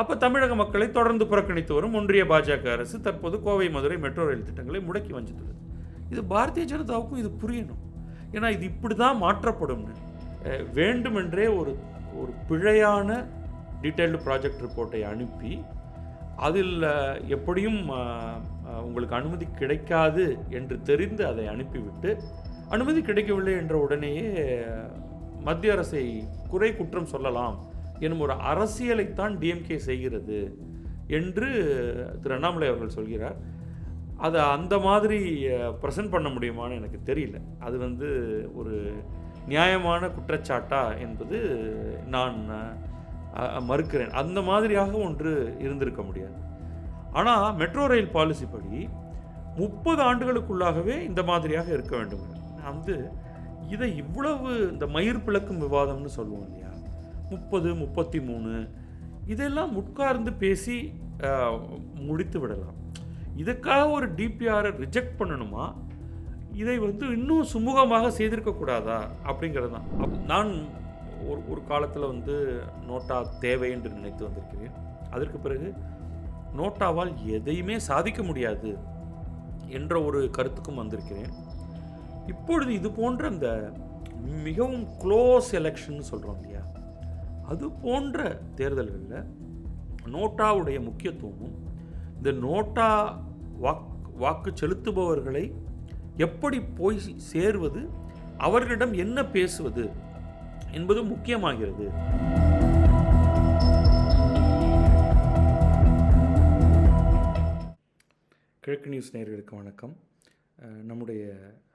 அப்போ தமிழக மக்களை தொடர்ந்து புறக்கணித்து வரும் ஒன்றிய பாஜக அரசு தற்போது கோவை மதுரை மெட்ரோ ரயில் திட்டங்களை முடக்கி வஞ்சித்துள்ளது. இது பாரதிய ஜனதாவுக்கும் இது புரியணும். ஏன்னா இது இப்படி தான் மாற்றப்படும்னு வேண்டுமென்றே ஒரு ஒரு பிழையான டீட்டெயில்டு ப்ராஜெக்ட் ரிப்போர்ட்டை அனுப்பி அதில் எப்படியும் உங்களுக்கு அனுமதி கிடைக்காது என்று தெரிந்து அதை அனுப்பிவிட்டு அனுமதி கிடைக்கவில்லை என்ற உடனேயே மத்திய அரசை குறை குற்றம் சொல்லலாம் எனும் ஒரு அரசியலைத்தான் டிஎம்கே செய்கிறது என்று திரு அண்ணாமலை அவர்கள் சொல்கிறார். அதை அந்த மாதிரி ப்ரெசென்ட் பண்ண முடியுமான்னு எனக்கு தெரியல. அது வந்து ஒரு நியாயமான குற்றச்சாட்டா என்பது நான் மறுக்கிறேன். அந்த மாதிரியாக ஒன்று இருந்திருக்க முடியாது. ஆனால் மெட்ரோ ரயில் பாலிசி படி முப்பது ஆண்டுகளுக்குள்ளாகவே இந்த மாதிரியாக இருக்க வேண்டும். நான் வந்து இதை இவ்வளவு இந்த மயிர் பிளக்கும் விவாதம்னு சொல்லுவோம் இல்லையா? முப்பது முப்பத்தி மூணு இதெல்லாம் உட்கார்ந்து பேசி முடித்து விடலாம். இதுக்காக ஒரு டிபிஆரை ரிஜெக்ட் பண்ணணுமா? இதை வந்து இன்னும் சுமூகமாக செய்திருக்கக்கூடாதா அப்படிங்கிறது தான். அப்- நான் ஒரு ஒரு காலத்தில் வந்து நோட்டா தேவை என்று நினைத்து வந்திருக்கிறேன். அதற்கு பிறகு நோட்டாவால் எதையுமே சாதிக்க முடியாது என்ற ஒரு கருத்துக்கும் வந்திருக்கிறேன். இப்பொழுது இது போன்ற அந்த மிகவும் க்ளோஸ் எலெக்ஷன் சொல்கிறோம் இல்லையா? அது போன்ற தேர்தல்களில் நோட்டாவுடைய முக்கியத்துவமும் இந்த நோட்டா வாக் வாக்கு செலுத்துபவர்களை எப்படி போய் சேர்வது அவர்களிடம் என்ன பேசுவது என்பது முக்கியமாகிறது. கிழக்கு நியூஸ் நேர்களுக்கு வணக்கம். நம்முடைய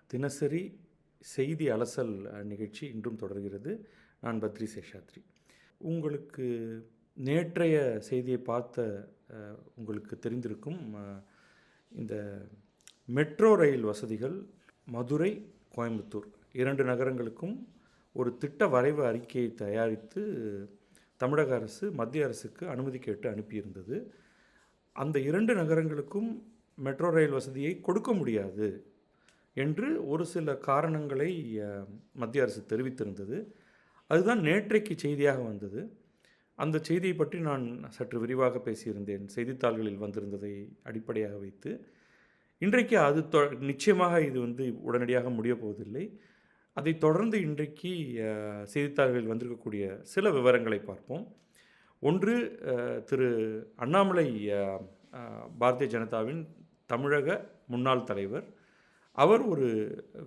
தினசரி செய்தி அலசல் நிகழ்ச்சி இன்றும் தொடர்கிறது. நான் பத்ரி சேஷாத்ரி. உங்களுக்கு நேற்றைய செய்தியை பார்த்த உங்களுக்கு தெரிந்திருக்கும் இந்த மெட்ரோ ரயில் வசதிகள் மதுரை கோயம்புத்தூர். இரண்டு நகரங்களுக்கும் ஒரு திட்ட வரைவு அறிக்கையை தயாரித்து தமிழக அரசு மத்திய அரசுக்கு அனுமதி கேட்டு அனுப்பியிருந்தது. அந்த இரண்டு நகரங்களுக்கும் மெட்ரோ ரயில் வசதியை கொடுக்க முடியாது என்று ஒரு சில காரணங்களை மத்திய அரசு தெரிவித்திருந்தது. அதுதான் நேற்றைக்கு செய்தியாக வந்தது. அந்த செய்தியை பற்றி நான் சற்று விரிவாக பேசியிருந்தேன். செய்தித்தாள்களில் வந்திருந்ததை அடிப்படையாக வைத்து. இன்றைக்கு அது தொ நிச்சயமாக இது வந்து உடனடியாக முடியப்போவதில்லை போவதில்லை. தொடர்ந்து இன்றைக்கு செய்தித்தாள்களில் வந்திருக்கக்கூடிய சில விவரங்களை பார்ப்போம். ஒன்று திரு அண்ணாமலை பாரதிய ஜனதாவின் தமிழக முன்னாள் தலைவர் அவர் ஒரு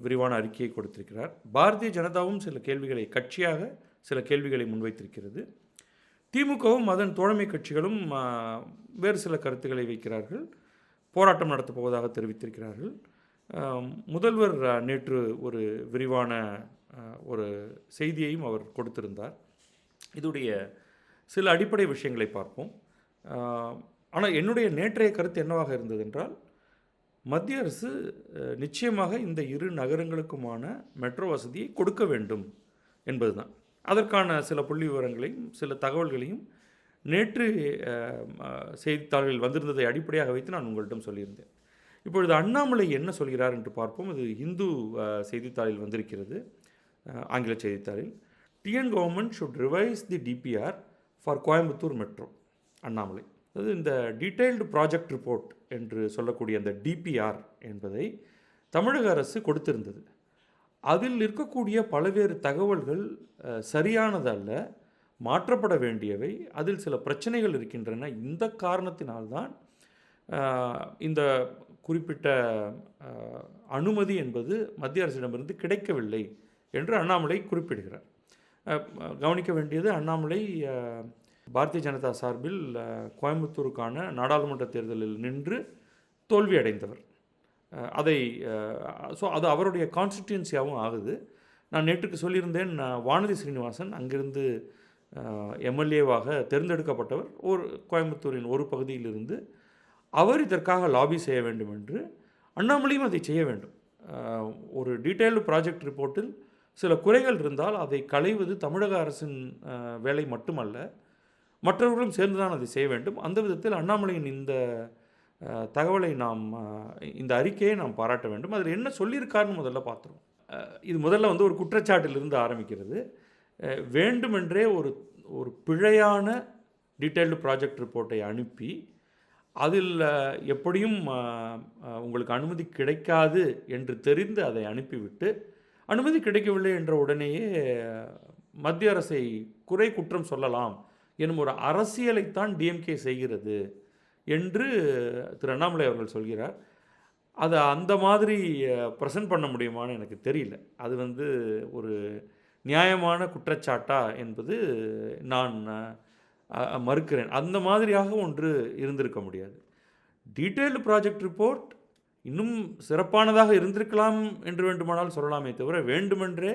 விரிவான அறிக்கையை கொடுத்திருக்கிறார். பாரதிய ஜனதாவும் சில கேள்விகளை கட்சியாக சில கேள்விகளை முன்வைத்திருக்கிறது. திமுகவும் அதன் தோழமை கட்சிகளும் வேறு சில கருத்துக்களை வைக்கிறார்கள். போராட்டம் நடத்தப் போவதாக தெரிவித்திருக்கிறார்கள். முதல்வர் நேற்று ஒரு விரிவான ஒரு செய்தியையும் அவர் கொடுத்திருந்தார். இதுடைய சில அடிப்படை விஷயங்களை பார்ப்போம். ஆனால் என்னுடைய நேற்றைய கருத்து என்னவாக இருந்தது என்றால் மத்திய அரசு நிச்சயமாக இந்த இரு நகரங்களுக்குமான மெட்ரோ வசதியை கொடுக்க வேண்டும் என்பதுதான். அதற்கான சில புள்ளி விவரங்களையும் சில தகவல்களையும் நேற்று செய்தித்தாள்களில் வந்திருந்ததை அடிப்படையாக வைத்து நான் உங்களிடம் சொல்லியிருந்தேன். இப்பொழுது அண்ணாமலை என்ன சொல்கிறார் என்று பார்ப்போம். இது இந்து செய்தித்தாளில் வந்திருக்கிறது ஆங்கில செய்தித்தாளில். TN government should revise the DPR for Coimbatore metro Annamalai. அதாவது இந்த டீட்டெயில்டு ப்ராஜெக்ட் ரிப்போர்ட் என்று சொல்லக்கூடிய அந்த டிபிஆர் என்பதை தமிழக அரசு கொடுத்திருந்தது. அதில் இருக்கக்கூடிய பல்வேறு தகவல்கள் சரியானதல்ல மாற்றப்பட வேண்டியவை அதில் சில பிரச்சனைகள் இருக்கின்றன. இந்த காரணத்தினால்தான் இந்த குறிப்பிட்ட அனுமதி என்பது மத்திய அரசிடமிருந்து கிடைக்கவில்லை என்று அண்ணாமலை குறிப்பிடுகிறார். கவனிக்க வேண்டியது அண்ணாமலை பாரதிய ஜனதா சார்பில் கோயம்புத்தூருக்கான நாடாளுமன்ற தேர்தலில் நின்று தோல்வி அடைந்தவர் அதை ஸோ அது அவருடைய கான்ஸ்டிடியூன்சியாகவும் ஆகுது. நான் நேற்றுக்கு சொல்லியிருந்தேன் நான் வானதி ஸ்ரீனிவாசன் அங்கிருந்து எம்எல்ஏவாக தேர்ந்தெடுக்கப்பட்டவர். ஒரு கோயம்புத்தூரின் ஒரு பகுதியிலிருந்து அவர் இதற்காக லாபி செய்ய வேண்டும் என்று அண்ணாமலையும் அதை செய்ய வேண்டும். ஒரு டீட்டெயில்டு ப்ராஜெக்ட் ரிப்போர்ட்டில் சில குறைகள் இருந்தால் அதை களைவது தமிழக அரசின் வேலை மட்டுமல்ல. மற்றவர்களும் சேர்ந்து தான் அதை செய்ய வேண்டும். அந்த விதத்தில் அண்ணாமலையின் இந்த தகவலை நாம் இந்த அறிக்கையை நாம் பாராட்ட வேண்டும். அதில் என்ன சொல்லியிருக்காருன்னு முதல்ல பார்த்துருவோம். இது முதல்ல வந்து ஒரு குற்றச்சாட்டிலிருந்து ஆரம்பிக்கிறது. வேண்டுமென்றே ஒரு ஒரு பிழையான டீட்டெயில்டு ப்ராஜெக்ட் ரிப்போர்ட்டை அனுப்பி அதில் எப்படியும் உங்களுக்கு அனுமதி கிடைக்காது என்று தெரிந்து அதை அனுப்பிவிட்டு அனுமதி கிடைக்கவில்லை என்ற உடனேயே மத்திய அரசை குறை குற்றம் சொல்லலாம் எனும் ஒரு அரசியலைத்தான் டிஎம்கே செய்கிறது என்று திரு அண்ணாமலை அவர்கள் சொல்கிறார். அதை அந்த மாதிரி ப்ரெசன்ட் பண்ண முடியுமான்னு எனக்கு தெரியல. அது வந்து ஒரு நியாயமான குற்றச்சாட்டா என்பது நான் மறுக்கிறேன். அந்த மாதிரியாக ஒன்று இருந்திருக்க முடியாது. டீட்டெயில்டு ப்ராஜெக்ட் ரிப்போர்ட் இன்னும் சிறப்பானதாக இருந்திருக்கலாம் என்று வேண்டுமானால் சொல்லலாமே தவிர வேண்டுமென்றே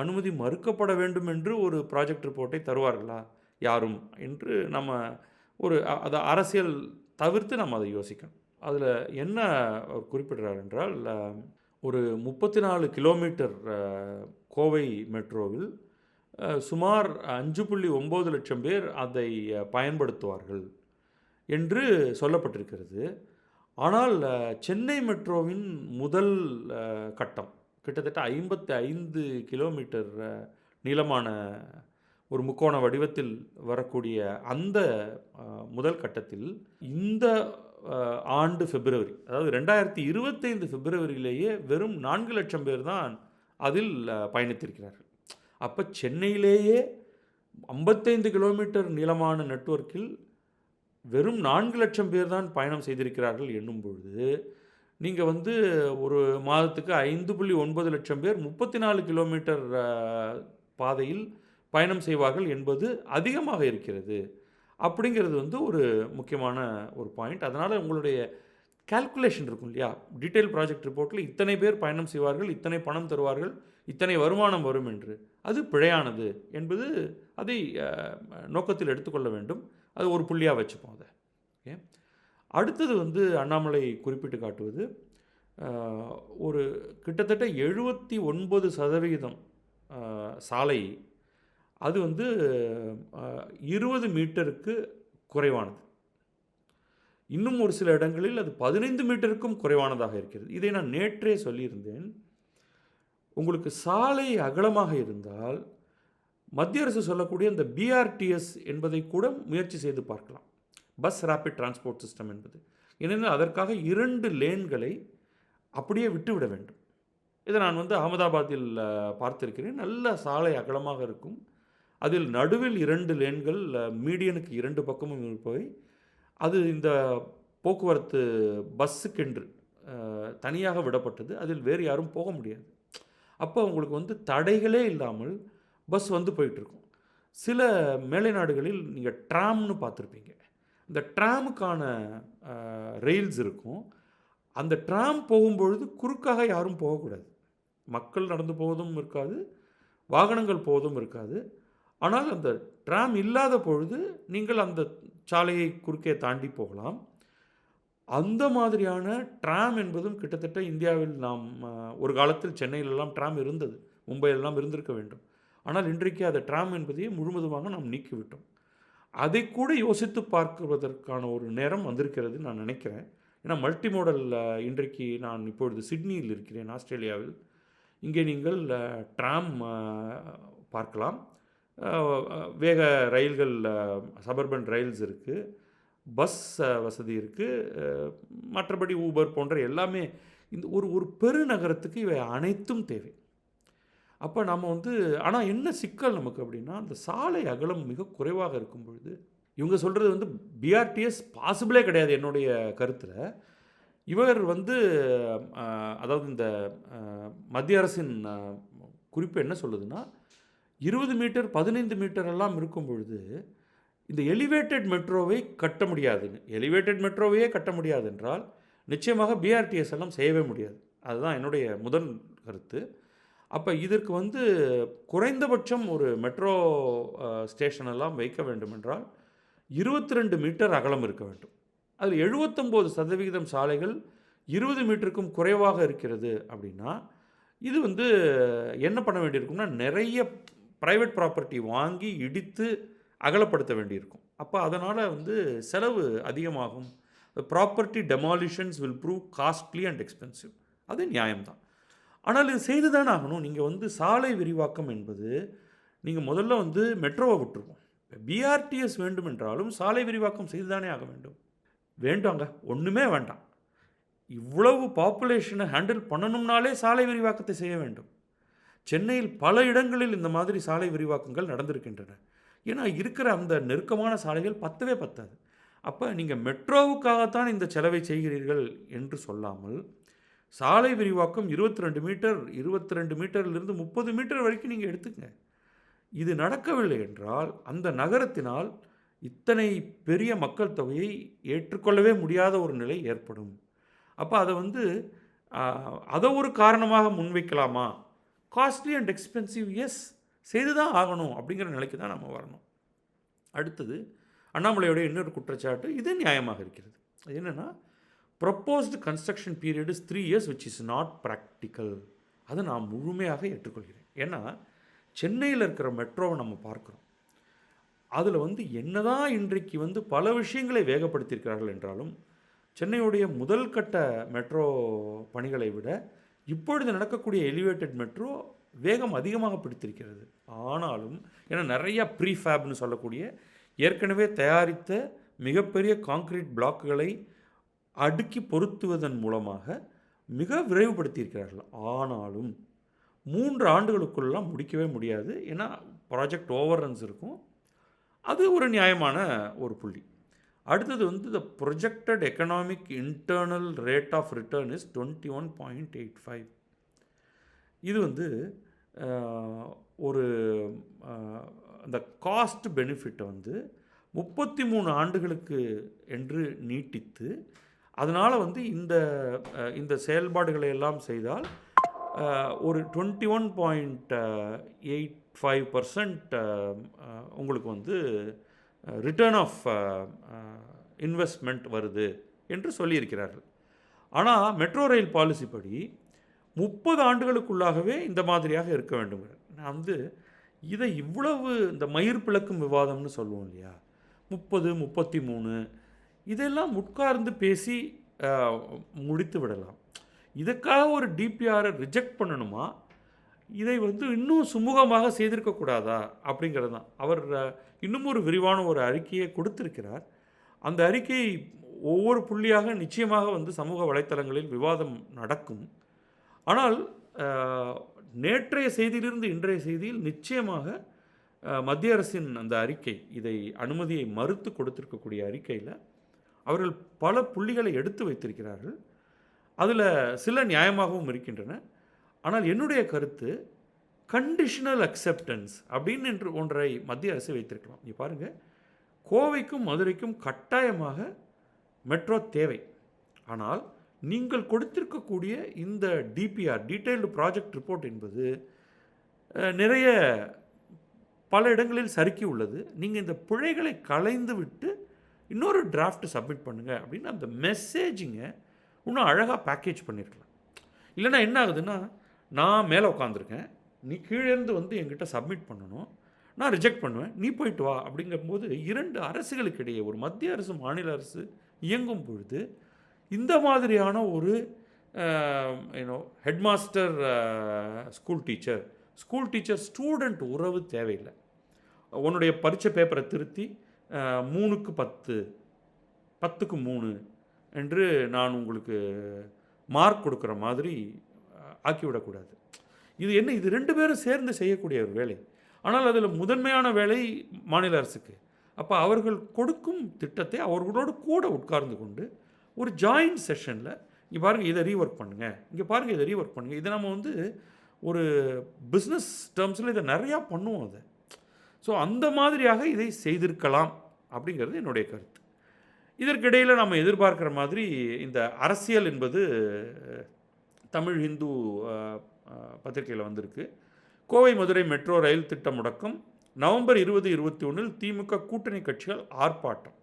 அனுமதி மறுக்கப்பட வேண்டும் என்று ஒரு ப்ராஜெக்ட் ரிப்போர்ட்டை தருவார்களா? யாரும் என்று நம்ம ஒரு அதை அரசியல் தவிர்த்து நம்ம அதை யோசிக்கணும். அதில் என்ன அவர் குறிப்பிடுறார் என்றால் ஒரு முப்பத்தி நாலு கிலோமீட்டர் கோவை மெட்ரோவில் சுமார் அஞ்சு புள்ளி ஒம்பது லட்சம் பேர் அதை பயன்படுத்துவார்கள் என்று சொல்லப்பட்டிருக்கிறது. ஆனால் சென்னை மெட்ரோவின் முதல் கட்டம் கிட்டத்தட்ட ஐம்பத்தி ஐந்து கிலோமீட்டர் நீளமான ஒரு முக்கோண வடிவத்தில் வரக்கூடிய அந்த முதல் கட்டத்தில் இந்த ஆண்டு பிப்ரவரி அதாவது ரெண்டாயிரத்தி இருபத்தைந்து பிப்ரவரியிலேயே வெறும் நான்கு லட்சம் பேர் தான் அதில் பயணித்திருக்கிறார்கள். அப்போ சென்னையிலேயே ஐம்பத்தைந்து கிலோமீட்டர் நீளமான நெட்வொர்க்கில் வெறும் நான்கு லட்சம் பேர் தான் பயணம் செய்திருக்கிறார்கள் என்னும் பொழுது நீங்கள் வந்து ஒரு மாதத்துக்கு ஐந்து புள்ளி ஒன்பது லட்சம் பேர் முப்பத்தி நாலு கிலோமீட்டர் பாதையில் பயணம் செய்வார்கள் என்பது அதிகமாக இருக்கிறது. அப்படிங்கிறது வந்து ஒரு முக்கியமான ஒரு பாயிண்ட் அதனால் உங்களுடைய கால்குலேஷன் இருக்கும் இல்லையா? டீட்டெயில் ப்ராஜெக்ட் ரிப்போர்ட்டில் இத்தனை பேர் பயணம் செய்வார்கள் இத்தனை பணம் தருவார்கள் இத்தனை வருமானம் வரும் என்று. அது பிழையானது என்பது அதை நோக்கத்தில் எடுத்துக்கொள்ள வேண்டும். அது ஒரு புள்ளியாக வச்சுப்போம் அதை. ஓகே அடுத்தது வந்து அண்ணாமலை குறிப்பிட்டு காட்டுவது ஒரு கிட்டத்தட்ட எழுபத்தி ஒன்பது சதவிகிதம் சாலை அது வந்து இருபது மீட்டருக்கு குறைவானது. இன்னும் ஒரு சில இடங்களில் அது பதினைந்து மீட்டருக்கும் குறைவானதாக இருக்கிறது. இதை நான் நேற்றே சொல்லியிருந்தேன். உங்களுக்கு சாலை அகலமாக இருந்தால் மத்திய அரசு சொல்லக்கூடிய அந்த பிஆர்டிஎஸ் என்பதை கூட முயற்சி செய்து பார்க்கலாம். பஸ் ரேபிட் டிரான்ஸ்போர்ட் சிஸ்டம் என்பது. ஏனென்றால் அதற்காக இரண்டு லேன்களை அப்படியே விட்டுவிட வேண்டும். இதை நான் வந்து அகமதாபாத்தில் பார்த்திருக்கிறேன். நல்ல சாலை அகலமாக இருக்கும். அதில் நடுவில் இரண்டு லேன்கள் மீடியனுக்கு இரண்டு பக்கமும் இருப்பவை. அது இந்த போக்குவரத்து பஸ்ஸுக்கென்று தனியாக விடப்பட்டது. அதில் வேறு யாரும் போக முடியாது. அப்போ அவங்களுக்கு வந்து தடைகளே இல்லாமல் பஸ் வந்து போயிட்டுருக்கும். சில மேலை நாடுகளில் நீங்கள் ட்ராம்னு பார்த்துருப்பீங்க. இந்த ட்ராமுக்கான ரெயில்ஸ் இருக்கும். அந்த ட்ராம் போகும்பொழுது குறுக்காக யாரும் போகக்கூடாது. மக்கள் நடந்து போவதும் இருக்காது. வாகனங்கள் போவதும் இருக்காது. ஆனால் அந்த ட்ராம் இல்லாத பொழுது நீங்கள் அந்த சாலையை குறுக்கே தாண்டி போகலாம். அந்த மாதிரியான ட்ராம் என்பதும் கிட்டத்தட்ட இந்தியாவில் நாம் ஒரு காலத்தில் சென்னையிலெல்லாம் ட்ராம் இருந்தது. மும்பையிலெல்லாம் இருந்திருக்க வேண்டும். ஆனால் இன்றைக்கு அந்த ட்ராம் என்பதையே முழுவதுமாக நாம் நீக்கிவிட்டோம். அதை கூட யோசித்து பார்க்குவதற்கான ஒரு நேரம் வந்திருக்கிறது நான் நினைக்கிறேன். ஏன்னா மல்டி மாடல் இன்றைக்கு நான் இப்பொழுது சிட்னியில் இருக்கிறேன் ஆஸ்திரேலியாவில். இங்கே நீங்கள் ட்ராம் பார்க்கலாம். வேக ரயில்கள் சபர்பன் ரயில்ஸ் இருக்குது பஸ் வசதி இருக்குது மற்றபடி ஊபர் போன்ற எல்லாமே இந்த ஒரு ஒரு பெருநகரத்துக்கு இவை அனைத்தும் தேவை. அப்போ நம்ம வந்து ஆனால் என்ன சிக்கல் நமக்கு அப்படின்னா அந்த சாலை அகலம் மிக குறைவாக இருக்கும் பொழுது இவங்க சொல்கிறது வந்து பிஆர்டிஎஸ் பாசிபிளே கிடையாது என்னுடைய கருத்தில். இவர் வந்து அதாவது இந்த மத்திய அரசின் குறிப்பு என்ன சொல்லுதுன்னா இருபது மீட்டர் பதினைந்து மீட்டர் எல்லாம் இருக்கும் பொழுது இந்த எலிவேட்டட் மெட்ரோவை கட்ட முடியாதுன்னு. எலிவேட்டட் மெட்ரோவையே கட்ட முடியாது என்றால் நிச்சயமாக பிஆர்டிஎஸ் எல்லாம் செய்யவே முடியாது. அதுதான் என்னுடைய முதல் கருத்து. அப்போ இதற்கு வந்து குறைந்தபட்சம் ஒரு மெட்ரோ ஸ்டேஷன் எல்லாம் வைக்க வேண்டும் என்றால் இருபத்தி ரெண்டு மீட்டர் அகலம் இருக்க வேண்டும். அதில் எழுபத்தொம்போது சதவிகிதம் சாலைகள் இருபது மீட்டருக்கும் குறைவாக இருக்கிறது அப்படின்னா இது வந்து என்ன பண்ண வேண்டியிருக்கும்னா நிறைய ப்ரைவேட் ப்ராப்பர்ட்டி வாங்கி இடித்து அகலப்படுத்த வேண்டியிருக்கும். அப்போ அதனால் வந்து செலவு அதிகமாகும். Property demolitions will prove costly and expensive அது நியாயம்தான். ஆனால் இது செய்து தானே ஆகணும். நீங்கள் வந்து சாலை விரிவாக்கம் என்பது நீங்கள் முதல்ல வந்து மெட்ரோவை விட்டுருவோம். பிஆர்டிஎஸ் வேண்டுமென்றாலும் சாலை விரிவாக்கம் செய்து தானே ஆக வேண்டும். வேண்டாங்க. ஒன்றுமே வேண்டாம். இவ்வளவு பாப்புலேஷனை ஹேண்டில் பண்ணணும்னாலே சாலை விரிவாக்கத்தை செய்ய வேண்டும். சென்னையில் பல இடங்களில் இந்த மாதிரி சாலை விரிவாக்கங்கள் நடந்திருக்கின்றன. ஏன்னா இருக்கிற அந்த நெருக்கமான சாலைகள் பத்தவே பத்தாது. அப்போ நீங்கள் மெட்ரோவுக்காகத்தான் இந்த செலவை செய்கிறீர்கள் என்று சொல்லாமல் சாலை விரிவாக்கம் இருபத்தி ரெண்டு மீட்டர் இருபத்தி ரெண்டு மீட்டர்லேருந்து முப்பது மீட்டர் வரைக்கும் நீங்கள் எடுத்துங்க. இது நடக்கவில்லை என்றால் அந்த நகரத்தினால் இத்தனை பெரிய மக்கள் தொகையை ஏற்றுக்கொள்ளவே முடியாத ஒரு நிலை ஏற்படும். அப்போ அதை வந்து அதை ஒரு காரணமாக முன்வைக்கலாமா? காஸ்ட்லி அண்ட் எக்ஸ்பென்சிவ் எஸ் செய்து தான் ஆகணும் அப்படிங்கிற நிலைக்கு தான் நம்ம வரணும். அடுத்தது அண்ணாமலையோடைய இன்னொரு குற்றச்சாட்டு இது நியாயமாக இருக்கிறது. அது என்னென்னா proposed construction period is three years which is not practical அதை நான் முழுமையாக ஏற்றுக்கொள்கிறேன். ஏன்னா சென்னையில் இருக்கிற மெட்ரோவை நம்ம பார்க்குறோம். அதில் வந்து என்னதான் இன்றைக்கு வந்து பல விஷயங்களை வேகப்படுத்தியிருக்கிறார்கள் என்றாலும் சென்னையுடைய முதல் கட்ட மெட்ரோ பணிகளை விட இப்பொழுது நடக்கக்கூடிய எலிவேட்டட் மெட்ரோ வேகம் அதிகமாக பிடித்திருக்கிறது. ஆனாலும் ஏன்னா ப்ரீ ப்ரீஃபேப்னு சொல்லக்கூடிய ஏற்கனவே தயாரித்த மிகப்பெரிய காங்கிரீட் பிளாக்குகளை அடுக்கி பொருத்துவதன் மூலமாக மிக விரைவுபடுத்தியிருக்கிறார்கள். ஆனாலும் மூன்று ஆண்டுகளுக்குள்ளெலாம் முடிக்கவே முடியாது. ஏன்னா ப்ராஜெக்ட் ஓவர் ரன்ஸ் இருக்கும். அது ஒரு நியாயமான ஒரு புள்ளி. அடுத்தது வந்து the projected economic internal rate of return is twenty one point eight five இது வந்து ஒரு அந்த காஸ்ட் பெனிஃபிட்டை வந்து முப்பத்தி மூணு ஆண்டுகளுக்கு என்று நீட்டித்து அதனால் வந்து இந்த இந்த செயல்பாடுகளை எல்லாம் செய்தால் ஒரு twenty one point eight five percent உங்களுக்கு வந்து ரிட்டர்ன் ஆஃப் இன்வெஸ்ட்மெண்ட் வருது என்று சொல்லியிருக்கிறார்கள். ஆனால் மெட்ரோ ரயில் பாலிசி படி முப்பது ஆண்டுகளுக்குள்ளாகவே இந்த மாதிரியாக இருக்க வேண்டும். நான் வந்து இதை இவ்வளவு இந்த மயிர் பிளக்கும் விவாதம்னு சொல்லுவோம் இல்லையா? முப்பது முப்பத்தி மூணு இதெல்லாம் உட்கார்ந்து பேசி முடித்து விடலாம். இதுக்காக ஒரு டிபிஆரை ரிஜெக்ட் பண்ணணுமா? இதை வந்து இன்னும் சுமூகமாக செய்திருக்கக்கூடாதா அப்படிங்கிறது தான். அவர் இன்னும் ஒரு விரிவான ஒரு அறிக்கையை கொடுத்திருக்கிறார். அந்த அறிக்கை ஒவ்வொரு புள்ளியாக நிச்சயமாக வந்து சமூக வலைத்தளங்களில் விவாதம் நடக்கும். ஆனால் நேற்றைய செய்தியிலிருந்து இன்றைய செய்தியில் நிச்சயமாக மத்திய அரசின் அந்த அறிக்கை இதை அனுமதியை மறுத்து கொடுத்திருக்கக்கூடிய அறிக்கையில் அவர்கள் பல புள்ளிகளை எடுத்து வைத்திருக்கிறார்கள். அதில் சில நியாயமாகவும் இருக்கின்றன. ஆனால் என்னுடைய கருத்து கண்டிஷனல் அக்செப்டன்ஸ் அப்படின்னு என்று ஒன்றை மத்திய அரசு வைத்திருக்கலாம். இங்கே பாருங்கள் கோவைக்கும் மதுரைக்கும் கட்டாயமாக மெட்ரோ தேவை. ஆனால் நீங்கள் கொடுத்திருக்கக்கூடிய இந்த டிபிஆர் டீட்டெயில்டு ப்ராஜெக்ட் ரிப்போர்ட் என்பது நிறைய பல இடங்களில் சறுக்கி உள்ளது. நீங்கள் இந்த பிழைகளை களைந்து விட்டு இன்னொரு டிராஃப்ட் சப்மிட் பண்ணுங்கள் அப்படின்னு அந்த மெசேஜிங்க இன்னும் அழகாக பேக்கேஜ் பண்ணியிருக்கலாம் இல்லைன்னா என்ன ஆகுதுன்னா நான் மேலே உட்காந்துருக்கேன் நீ கீழேருந்து வந்து என்கிட்ட சப்மிட் பண்ணணும். நான் ரிஜெக்ட் பண்ணுவேன். நீ போயிட்டு வா அப்படிங்கும்போது இரண்டு அரசுகளுக்கு இடையே ஒரு மத்திய அரசு மாநில அரசு இயங்கும் பொழுது இந்த மாதிரியான ஒரு ஏன்னோ headmaster school teacher school teacher student உறவு தேவையில்லை. உன்னுடைய பரீட்சை பேப்பரை திருத்தி மூணுக்கு பத்து பத்துக்கு மூணு என்று நான் உங்களுக்கு மார்க் கொடுக்குற மாதிரி ஆக்கிவிடக்கூடாது. இது என்ன? இது ரெண்டு பேரும் சேர்ந்து செய்யக்கூடிய ஒரு வேலை. ஆனால் அதில் முதன்மையான வேலை மாநில அரசுக்கு. அப்போ அவர்கள் கொடுக்கும் திட்டத்தை அவர்களோடு கூட உட்கார்ந்து கொண்டு ஒரு ஜாயிண்ட் செஷனில் இங்கே பாருங்கள் இதை ரீஒர்க் பண்ணுங்கள் இங்கே பாருங்கள் இதை ரீஒர்க் பண்ணுங்கள் இதை நம்ம வந்து ஒரு பிஸ்னஸ் டேர்ம்ஸில் இதை நிறையா பண்ணுவோம் அதை. ஸோ அந்த மாதிரியாக இதை செய்திருக்கலாம் அப்படிங்கிறது என்னுடைய கருத்து. இதற்கிடையில் நம்ம எதிர்பார்க்குற மாதிரி இந்த அரசியல் என்பது தமிழ் ஹிந்து பத்திரிகையில் வந்திருக்கு. கோவை மதுரை மெட்ரோ ரயில் திட்டம் முடக்கம். நவம்பர் இருபது இருபத்தி ஒன்றில் திமுக கூட்டணி கட்சிகள் ஆர்ப்பாட்டம்.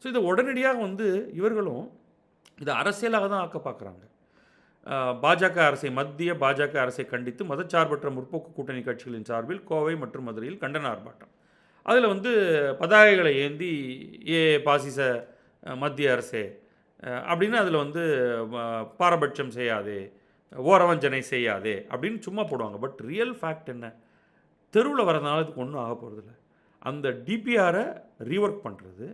ஸோ இதை உடனடியாக வந்து இவர்களும் இதை அரசியலாக தான் ஆக்க பார்க்குறாங்க. பாஜக அரசை மத்திய பாஜக அரசை கண்டித்து மதச்சார்பற்ற முற்போக்கு கூட்டணி கட்சிகளின் சார்பில் கோவை மற்றும் மதுரையில் கண்டன ஆர்ப்பாட்டம். அதில் வந்து பதாகைகளை ஏந்தி ஏ பாசிச மத்திய அரசே அப்படின்னு அதில் வந்து பாரபட்சம் செய்யாதே ஓரவஞ்சனை செய்யாதே அப்படின்னு சும்மா போடுவாங்க. பட் ரியல் ஃபேக்ட் என்ன? தெருவில் வரதுனால இதுக்கு ஒன்றும் ஆக போகிறதில்ல அந்த டிபிஆரை ரீஒர்க் பண்ணுறது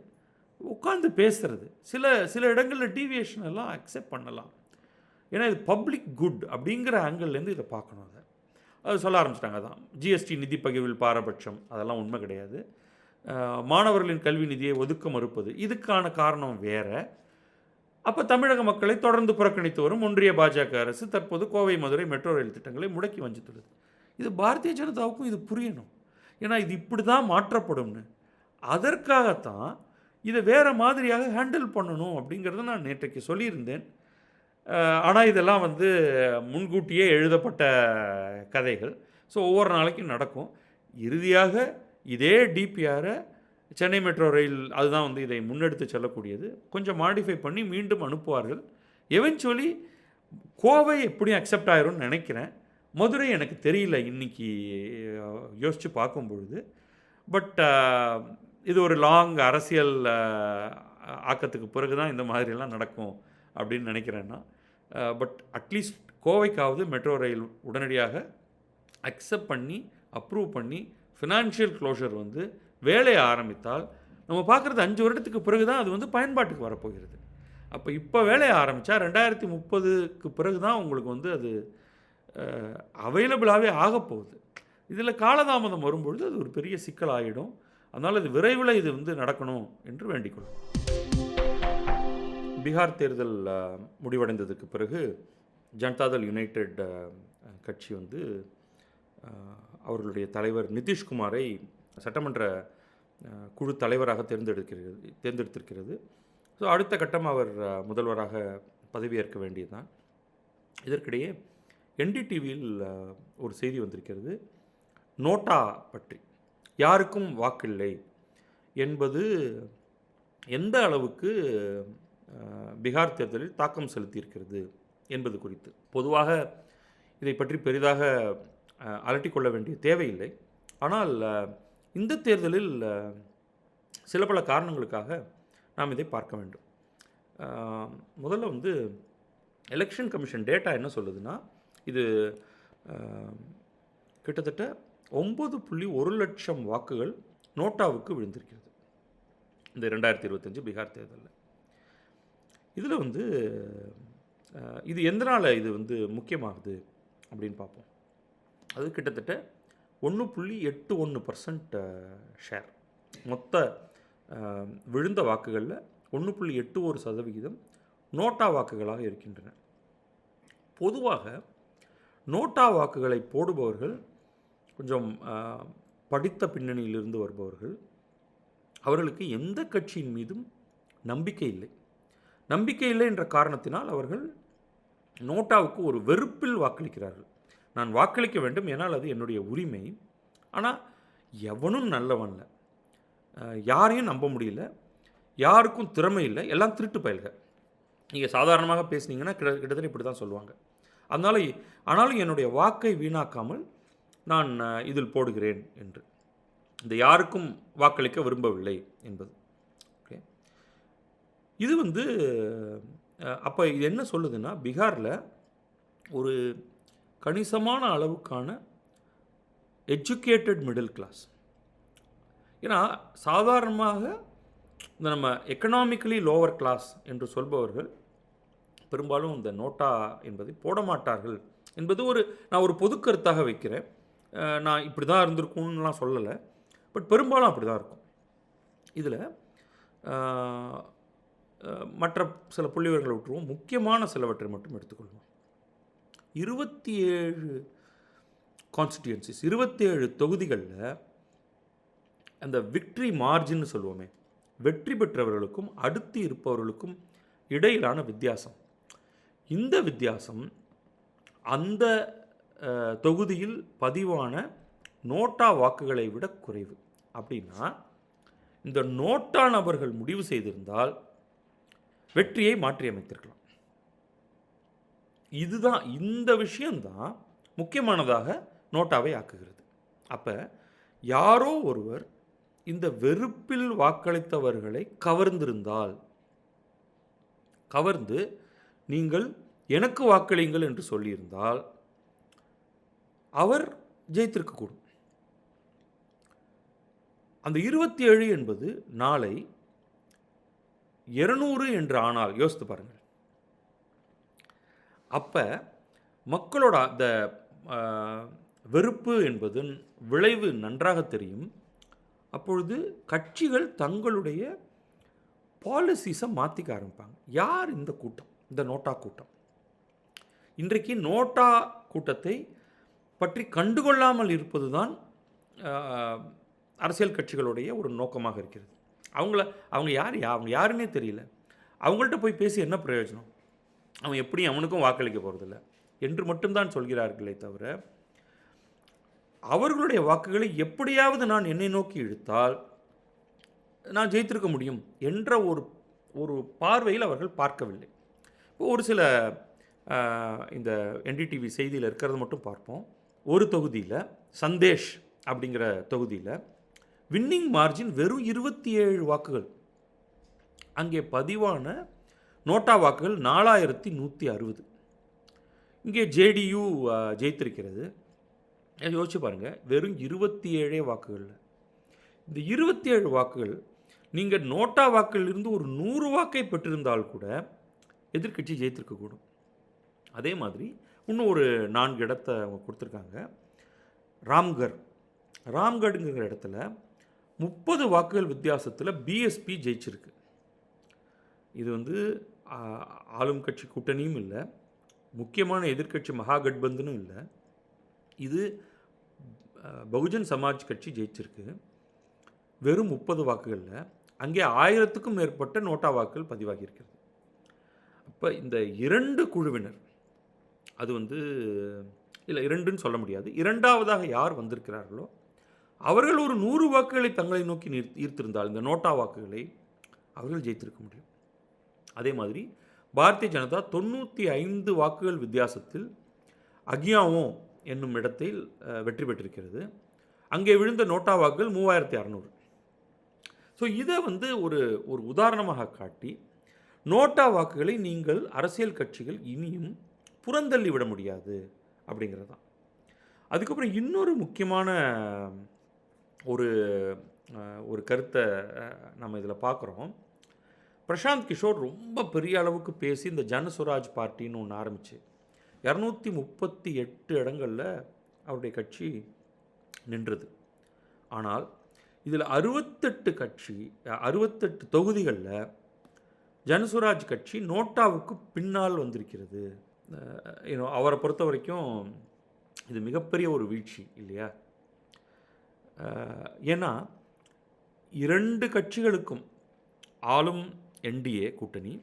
உட்காந்து பேசுகிறது சில சில இடங்களில் டீவியேஷன் எல்லாம் அக்செப்ட் பண்ணலாம். ஏன்னா இது பப்ளிக் குட் அப்படிங்கிற ஆங்கிள்லேருந்து இதை பார்க்கணும் அதை. அது சொல்ல ஆரம்பிச்சிட்டாங்க தான் ஜிஎஸ்டி நிதி பகிர்வில் பாரபட்சம் அதெல்லாம் உண்மை கிடையாது. மாணவர்களின் கல்வி நிதியை ஒதுக்க மறுப்பது இதுக்கான காரணம் வேறு. அப்போ தமிழக மக்களை தொடர்ந்து புறக்கணித்து வரும் ஒன்றிய பாஜக அரசு தற்போது கோவை மதுரை மெட்ரோ ரயில் திட்டங்களை முடக்கி வஞ்சித்துள்ளது. இது பாரதிய ஜனதாவுக்கும் இது புரியணும். ஏன்னா இது இப்படி தான் மாற்றப்படும்னு. அதற்காகத்தான் இதை வேறு மாதிரியாக ஹேண்டில் பண்ணணும் அப்படிங்கிறத நான் நேற்றைக்கு சொல்லியிருந்தேன். ஆனால் இதெல்லாம் வந்து முன்கூட்டியே எழுதப்பட்ட கதைகள். ஸோ ஒவ்வொரு நாளைக்கும் நடக்கும். இறுதியாக இதே டிபிஆரை சென்னை மெட்ரோ ரயில் அதுதான் வந்து இதை முன்னெடுத்து செல்லக்கூடியது. கொஞ்சம் மாடிஃபை பண்ணி மீண்டும் அனுப்புவார்கள். எவென்ச்சுவலி கோவை எப்படியும் அக்செப்ட் ஆயிரும்னு நினைக்கிறேன். மதுரை எனக்கு தெரியல இன்னைக்கு யோசித்து பார்க்கும் பொழுது பட் இது ஒரு லாங் அரசியல் ஆக்கத்துக்கு பிறகு தான் இந்த மாதிரிலாம் நடக்கும் அப்படின்னு நினைக்கிறேன்னா பட் அட்லீஸ்ட் கோவைக்காவது மெட்ரோ ரயில் உடனடியாக அக்செப்ட் பண்ணி அப்ரூவ் பண்ணி ஃபினான்ஷியல் க்ளோஷர் வந்து வேலையை ஆரம்பித்தால் நம்ம பார்க்குறது அஞ்சு வருடத்துக்கு பிறகு தான் அது வந்து பயன்பாட்டுக்கு வரப்போகிறது. அப்போ இப்போ வேலையை ஆரம்பித்தா ரெண்டாயிரத்தி முப்பதுக்கு பிறகு தான் உங்களுக்கு வந்து அது அவைலபிளாகவே ஆகப்போகுது இதில் காலதாமதம் வரும்பொழுது அது ஒரு பெரிய சிக்கல் ஆகிடும் அதனால் இது விரைவில் இது வந்து நடக்கணும் என்று வேண்டிக்கொள்ளும் பீகார் தேர்தல் முடிவடைந்ததுக்கு பிறகு ஜனதாதள் யுனைடெட் கட்சி வந்து அவர்களுடைய தலைவர் நிதிஷ்குமாரை சட்டமன்ற குழு தலைவராக தேர்ந்தெடுக்கிறது தேர்ந்தெடுத்திருக்கிறது. ஸோ அடுத்த கட்டம் அவர் முதல்வராக பதவியேற்க வேண்டியதுதான். இதற்கிடையே என்டிடிவியில் ஒரு செய்தி வந்திருக்கிறது. நோட்டா பற்றி யாருக்கும் வாக்கில்லை என்பது எந்த அளவுக்கு பீகார் தேர்தலில் தாக்கம் செலுத்தியிருக்கிறது என்பது குறித்து. பொதுவாக இதை பற்றி பெரிதாக அலட்டிக்கொள்ள வேண்டிய தேவையில்லை. ஆனால் இந்த தேர்தலில் சில பல காரணங்களுக்காக நாம் இதை பார்க்க வேண்டும். முதல்ல வந்து எலெக்ஷன் கமிஷன் டேட்டா என்ன சொல்லுதுன்னா இது கிட்டத்தட்ட ஒம்பது புள்ளி ஒரு லட்சம் வாக்குகள் நோட்டாவுக்கு விழுந்திருக்கிறது. இந்த ரெண்டாயிரத்தி இருபத்தஞ்சு பீகார் தேர்தலில். இதில் வந்து இது எதனால் இது வந்து முக்கியமாகுது அப்படின்னு பார்ப்போம். அது கிட்டத்தட்ட ஒன்று புள்ளி எட்டு ஒன்று பர்சன்ட் ஷேர் மொத்த விழுந்த வாக்குகளில் ஒன்று புள்ளி எட்டு ஒரு சதவிகிதம் நோட்டா வாக்குகளாக இருக்கின்றன. பொதுவாக நோட்டா வாக்குகளை போடுபவர்கள் கொஞ்சம் படித்த பின்னணியிலிருந்து வருபவர்கள் அவர்களுக்கு எந்த கட்சியின் மீதும் நம்பிக்கை இல்லை. நம்பிக்கை இல்லை என்ற காரணத்தினால் அவர்கள் நோட்டாவுக்கு ஒரு வெறுப்பில் வாக்களிக்கிறார்கள். நான் வாக்களிக்க வேண்டும் ஏன்னால் அது என்னுடைய உரிமை. ஆனால் எவனும் நல்லவன்ல இல்லை. யாரையும் நம்ப முடியல. யாருக்கும் திறமை இல்லை. எல்லாம் திருட்டு பயல்க நீங்கள் சாதாரணமாக பேசுனீங்கன்னா கிட்ட கிட்டத்தட்ட இப்படி தான் சொல்லுவாங்க. அதனால் ஆனாலும் என்னுடைய வாக்கை வீணாக்காமல் நான் இதில் போடுகிறேன் என்று. இந்த யாருக்கும் வாக்களிக்க விரும்பவில்லை என்பது. ஓகே இது வந்து அப்போ இது என்ன சொல்லுதுன்னா பீகாரில் ஒரு கணிசமான அளவுக்கான எஜுகேட்டட் மிடில் கிளாஸ் ஏன்னா சாதாரணமாக இந்த நம்ம எக்கனாமிக்கலி லோவர் கிளாஸ் என்று சொல்பவர்கள் பெரும்பாலும் இந்த நோட்டா என்பதை போட மாட்டார்கள் என்பது ஒரு நான் ஒரு பொது கருத்தாக வைக்கிறேன். நான் இப்படி தான் இருந்திருக்கும்லாம் சொல்லலை. பட் பெரும்பாலும் அப்படி தான் இருக்கும். இதில் மற்ற சில புள்ளிவரங்களை விட்டுருவோம். முக்கியமான சிலவற்றை மட்டும் எடுத்துக்கொள்வோம். இருபத்தி ஏழு கான்ஸ்டிடியூன்சிஸ் இருபத்தேழு தொகுதிகளில் அந்த விக்ட்ரி மார்ஜின்னு சொல்லுவோமே வெற்றி பெற்றவர்களுக்கும் அடுத்து இருப்பவர்களுக்கும் இடையிலான வித்தியாசம். இந்த வித்தியாசம் அந்த தொகுதியில் பதிவான நோட்டா வாக்குகளை விட குறைவு. அப்படின்னா இந்த நோட்டா நபர்கள் முடிவு செய்திருந்தால் வெற்றியை மாற்றியமைத்திருக்கலாம். இதுதான் இந்த விஷயந்தான் முக்கியமானதாக நோட்டாவை ஆக்குகிறது. அப்போ யாரோ ஒருவர் இந்த வெறுப்பில் வாக்களித்தவர்களை கவர்ந்திருந்தால் கவர்ந்து நீங்கள் எனக்கு வாக்களியுங்கள் என்று சொல்லியிருந்தால் அவர் ஜெயித்திருக்கக்கூடும். அந்த இருபத்தி ஏழு என்பது நாளை இருநூறு என்று ஆனால் யோசித்து பாருங்கள். அப்போ மக்களோட அந்த வெறுப்பு என்பதன் விளைவு நன்றாக தெரியும். அப்பொழுது கட்சிகள் தங்களுடைய பாலிசிஸை மாற்றிக்க ஆரம்பிப்பாங்க. யார் இந்த கூட்டம்? இந்த நோட்டா கூட்டம்? இன்றைக்கு நோட்டா கூட்டத்தை பற்றி கண்டுகொள்ளாமல் இருப்பது தான் அரசியல் கட்சிகளுடைய ஒரு நோக்கமாக இருக்கிறது. அவங்கள அவங்க யார் யா- அவங்க யாருன்னே தெரியல. அவங்கள்ட்ட போய் பேசி என்ன பிரயோஜனம்? அவன் எப்படி அவனுக்கும் வாக்களிக்க போகிறதில்ல என்று மட்டும்தான் சொல்கிறார்களே தவிர அவர்களுடைய வாக்குகளை எப்படியாவது நான் என்னை நோக்கி இழுத்தால் நான் ஜெயித்திருக்க முடியும் என்ற ஒரு ஒரு பார்வையில் அவர்கள் பார்க்கவில்லை. இப்போ ஒரு சில இந்த என்டிடிவி செய்தியில் இருக்கிறத மட்டும் பார்ப்போம். ஒரு தொகுதியில் சந்தேஷ் அப்படிங்கிற தொகுதியில் வின்னிங் மார்ஜின் வெறும் இருபத்தி ஏழு வாக்குகள். அங்கே பதிவான நோட்டா வாக்குகள் நாலாயிரத்தி நூற்றி அறுபது. இங்கே ஜேடியு ஜெயித்திருக்கிறது. யோசிச்சு பாருங்கள் வெறும் இருபத்தி ஏழே வாக்குகளில். இந்த இருபத்தி ஏழு வாக்குகள் நீங்கள் நோட்டா வாக்கிலிருந்து ஒரு நூறு வாக்கை பெற்றிருந்தால் கூட எதிர்க்கட்சி ஜெயித்திருக்கக்கூடும் அதே மாதிரி இன்னும் ஒரு நான்கு இடத்த அவங்க கொடுத்துருக்காங்க. ராம்கர். ராம்கடுங்கிற இடத்துல முப்பது வாக்குகள் வித்தியாசத்தில் பிஎஸ்பி ஜெயிச்சிருக்கு. இது வந்து ஆளும் கட்சி கூட்டணியும் இல்லை. முக்கியமான எதிர்க்கட்சி மகாகட்பந்தனும் இல்லை. இது பகுஜன் சமாஜ் கட்சி ஜெயிச்சிருக்கு. வெறும் முப்பது வாக்குகளில் அங்கே ஆயிரத்துக்கும் மேற்பட்ட நோட்டா வாக்குகள் பதிவாகியிருக்கிறது. அப்போ இந்த இரண்டு குழுவினர் அது வந்து இல்லை இரண்டுன்னு சொல்ல முடியாது இரண்டாவதாக யார் வந்திருக்கிறார்களோ அவர்கள் ஒரு நூறு வாக்குகளை தங்களை நோக்கி ஈர்த்திருந்தால் இந்த நோட்டா வாக்குகளை அவர்கள் ஜெயித்திருக்க முடியும். அதே மாதிரி பாரதிய ஜனதா தொண்ணூற்றி ஐந்து வாக்குகள் வித்தியாசத்தில் அகியாவோ என்னும் இடத்தில் வெற்றி பெற்றிருக்கிறது. அங்கே விழுந்த நோட்டா வாக்குகள் மூவாயிரத்தி அறநூறு. ஸோ இதை வந்து ஒரு ஒரு உதாரணமாக காட்டி நோட்டா வாக்குகளை நீங்கள் அரசியல் கட்சிகள் இனியும் புறந்தள்ளி விட முடியாது அப்படிங்கிறது தான் அதுக்கப்புறம் இன்னொரு முக்கியமான ஒரு ஒரு கருத்தை நம்ம இதில் பார்க்குறோம். பிரசாந்த் கிஷோர் ரொம்ப பெரிய அளவுக்கு பேசி இந்த ஜனசுராஜ் பார்ட்டின்னு ஒன்று ஆரம்பிச்சு. இரநூத்தி முப்பத்தி எட்டு இடங்களில் அவருடைய கட்சி நின்றது. ஆனால் இதில் அறுபத்தெட்டு கட்சி அறுபத்தெட்டு தொகுதிகளில் ஜனசுராஜ் கட்சி நோட்டாவுக்கு பின்னால் வந்திருக்கிறது. அவரை பொறுத்த வரைக்கும் இது மிகப்பெரிய ஒரு வீழ்ச்சி இல்லையா? ஏன்னா இரண்டு கட்சிகளுக்கும் ஆளும் என்டிஏ கூட்டணி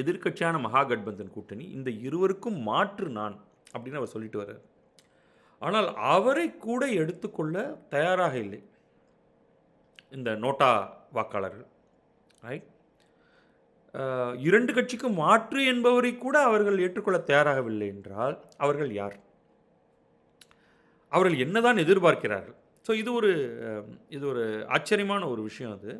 எதிர்க்கட்சியான மகாகட்பந்தன் கூட்டணி இந்த இருவருக்கும் மாற்று நான் அப்படின்னு அவர் சொல்லிட்டு வர்றார். ஆனால் அவரை கூட எடுத்துக்கொள்ள தயாராக இல்லை இந்த நோட்டா வாக்காளர்கள் ரைட் இரண்டு கட்சிக்கும் மாற்று என்பவரை கூட அவர்கள் ஏற்றுக்கொள்ள தயாராகவில்லை என்றால் அவர்கள் யார்? அவர்கள் என்னதான் எதிர்பார்க்கிறார்கள்? ஸோ இது ஒரு இது ஒரு ஆச்சரியமான ஒரு விஷயம் அது.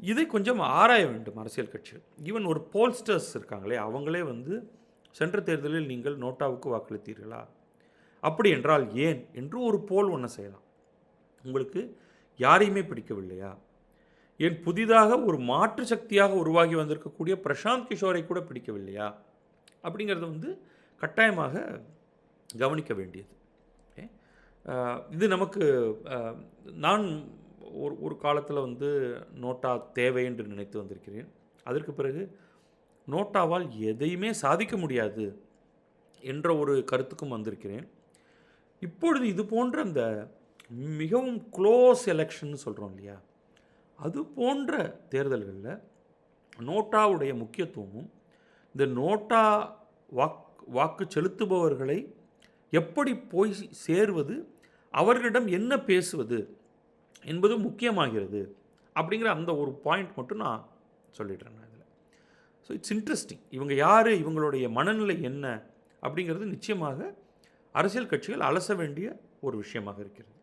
இதை கொஞ்சம் ஆராய வேண்டும் அரசியல் கட்சிகள். ஈவன் ஒரு போல்ஸ்டர்ஸ் இருக்காங்களே அவங்களே வந்து சென்ற தேர்தலில் நீங்கள் நோட்டாவுக்கு வாக்களித்தீர்களா? அப்படி என்றால் ஏன் என்று ஒரு போல் ஒன்று செய்யலாம். உங்களுக்கு யாரையுமே பிடிக்கவில்லையா? ஏன் புதிதாக ஒரு மாற்று சக்தியாக உருவாகி வந்திருக்கக்கூடிய பிரசாந்த் கிஷோரை கூட பிடிக்கவில்லையா? அப்படிங்கிறது வந்து கட்டாயமாக கவனிக்க வேண்டியது. இது நமக்கு நான் ஒரு ஒரு காலத்தில் வந்து நோட்டா தேவை என்று நினைத்து வந்திருக்கிறேன். அதற்கு பிறகு நோட்டாவால் எதையுமே சாதிக்க முடியாது என்ற ஒரு கருத்துக்கும் வந்திருக்கிறேன். இப்பொழுது இது போன்ற அந்த மிகவும் க்ளோஸ் எலெக்ஷன் சொல்கிறோம் இல்லையா? அது போன்ற தேர்தல்களில் நோட்டாவுடைய முக்கியத்துவமும் இந்த நோட்டா வாக் வாக்கு செலுத்துபவர்களை எப்படி போய் சேர்வது அவர்களிடம் என்ன பேசுவது என்பது முக்கியமாகிறது அப்படிங்கிற அந்த ஒரு பாயிண்ட் மட்டும் நான் சொல்லிடுறேன் நான் இதில் ஸோ இட்ஸ் இன்ட்ரெஸ்டிங் இவங்க யார்? இவங்களுடைய மனநிலை என்ன? அப்படிங்கிறது நிச்சயமாக அரசியல் கட்சிகள் அலச வேண்டிய ஒரு விஷயமாக இருக்கிறது.